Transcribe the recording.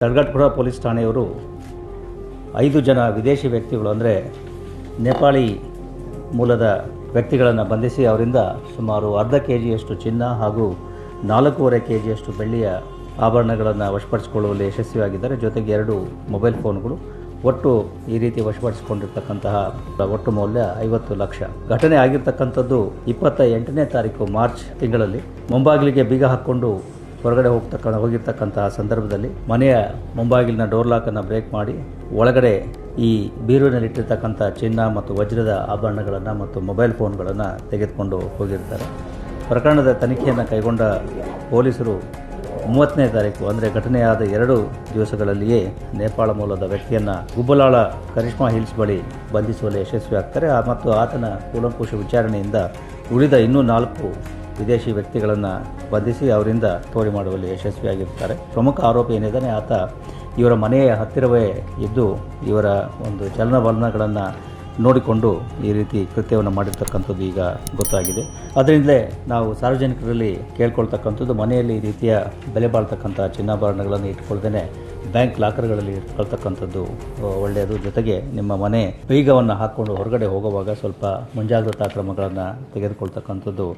ತಡಗಟ್ಪುರ police ಠಾಣೆಯವರು ಐದು ಜನ ವಿದೇಶಿ ವ್ಯಕ್ತಿಗಳು ಅಂದರೆ ನೇಪಾಳಿ ಮೂಲದ ವ್ಯಕ್ತಿಗಳನ್ನು ಬಂಧಿಸಿ ಅವರಿಂದ ಸುಮಾರು ಅರ್ಧ ಕೆ ಜಿಯಷ್ಟು ಚಿನ್ನ ಹಾಗೂ ನಾಲ್ಕೂವರೆ ಕೆ ಜಿಯಷ್ಟು ಬೆಳ್ಳಿಯ ಆಭರಣಗಳನ್ನು ವಶಪಡಿಸಿಕೊಳ್ಳುವಲ್ಲಿ ಯಶಸ್ವಿಯಾಗಿದ್ದಾರೆ. ಜೊತೆಗೆ ಎರಡು ಮೊಬೈಲ್ ಫೋನ್ಗಳು ಒಟ್ಟು ಈ ರೀತಿ ವಶಪಡಿಸಿಕೊಂಡಿರ್ತಕ್ಕಂತಹ ಒಟ್ಟು ಮೌಲ್ಯ ಐವತ್ತು ಲಕ್ಷ. ಘಟನೆ ಆಗಿರ್ತಕ್ಕಂಥದ್ದು ಇಪ್ಪತ್ತ ಎಂಟನೇ ತಾರೀಕು ಮಾರ್ಚ್ ತಿಂಗಳಲ್ಲಿ. ಮುಂಬಾಗಿಲಿಗೆ ಬೀಗ ಹಾಕ್ಕೊಂಡು ಹೊರಗಡೆ ಹೋಗ್ತಕ್ಕ, ಹೋಗಿರ್ತಕ್ಕಂತಹ ಸಂದರ್ಭದಲ್ಲಿ ಮನೆಯ ಮುಂಬಾಗಿಲಿನ ಡೋರ್ ಲಾಕನ್ನು ಬ್ರೇಕ್ ಮಾಡಿ ಒಳಗಡೆ ಈ ಬೀರುವಿನಲ್ಲಿಟ್ಟಿರ್ತಕ್ಕಂಥ ಚಿನ್ನ ಮತ್ತು ವಜ್ರದ ಆಭರಣಗಳನ್ನು ಮತ್ತು ಮೊಬೈಲ್ ಫೋನ್ಗಳನ್ನು ತೆಗೆದುಕೊಂಡು ಹೋಗಿರ್ತಾರೆ. ಪ್ರಕರಣದ ತನಿಖೆಯನ್ನು ಕೈಗೊಂಡ ಪೊಲೀಸರು ಮೂವತ್ತನೇ ತಾರೀಕು, ಅಂದರೆ ಘಟನೆಯಾದ ಎರಡು ದಿವಸಗಳಲ್ಲಿಯೇ ನೇಪಾಳ ಮೂಲದ ವ್ಯಕ್ತಿಯನ್ನು ಗುಬ್ಬಲಾಳ ಕರಿಷ್ಮಾ ಹಿಲ್ಸ್ ಬಳಿ ಬಂಧಿಸುವಲ್ಲಿ ಯಶಸ್ವಿಯಾಗ್ತಾರೆ. ಮತ್ತು ಆತನ ಕೂಲಂಕುಷ ವಿಚಾರಣೆಯಿಂದ ಉಳಿದ ಇನ್ನೂ ನಾಲ್ಕು ವಿದೇಶಿ ವ್ಯಕ್ತಿಗಳನ್ನು ಬಂಧಿಸಿ ಅವರಿಂದ ತೋರಿ ಮಾಡುವಲ್ಲಿ ಯಶಸ್ವಿಯಾಗಿರ್ತಾರೆ. ಪ್ರಮುಖ ಆರೋಪಿ ಏನಿದ್ದಾನೆ, ಆತ ಇವರ ಮನೆಯ ಹತ್ತಿರವೇ ಇದ್ದು ಇವರ ಒಂದು ಚಲನವಲನಗಳನ್ನು ನೋಡಿಕೊಂಡು ಈ ರೀತಿ ಕೃತ್ಯವನ್ನು ಮಾಡಿರ್ತಕ್ಕಂಥದ್ದು ಈಗ ಗೊತ್ತಾಗಿದೆ. ಅದರಿಂದಲೇ ನಾವು ಸಾರ್ವಜನಿಕರಲ್ಲಿ ಕೇಳ್ಕೊಳ್ತಕ್ಕಂಥದ್ದು, ಮನೆಯಲ್ಲಿ ಈ ರೀತಿಯ ಬೆಲೆ ಬಾಳ್ತಕ್ಕಂಥ ಚಿನ್ನಾಭರಣಗಳನ್ನು ಇಟ್ಕೊಳ್ದೇ ಬ್ಯಾಂಕ್ ಲಾಕರ್ಗಳಲ್ಲಿ ಇಟ್ಕೊಳ್ತಕ್ಕಂಥದ್ದು ಒಳ್ಳೆಯದು. ಜೊತೆಗೆ ನಿಮ್ಮ ಮನೆ ಬೀಗವನ್ನು ಹಾಕ್ಕೊಂಡು ಹೊರಗಡೆ ಹೋಗುವಾಗ ಸ್ವಲ್ಪ ಮುಂಜಾಗ್ರತಾ ಕ್ರಮಗಳನ್ನು ತೆಗೆದುಕೊಳ್ತಕ್ಕಂಥದ್ದು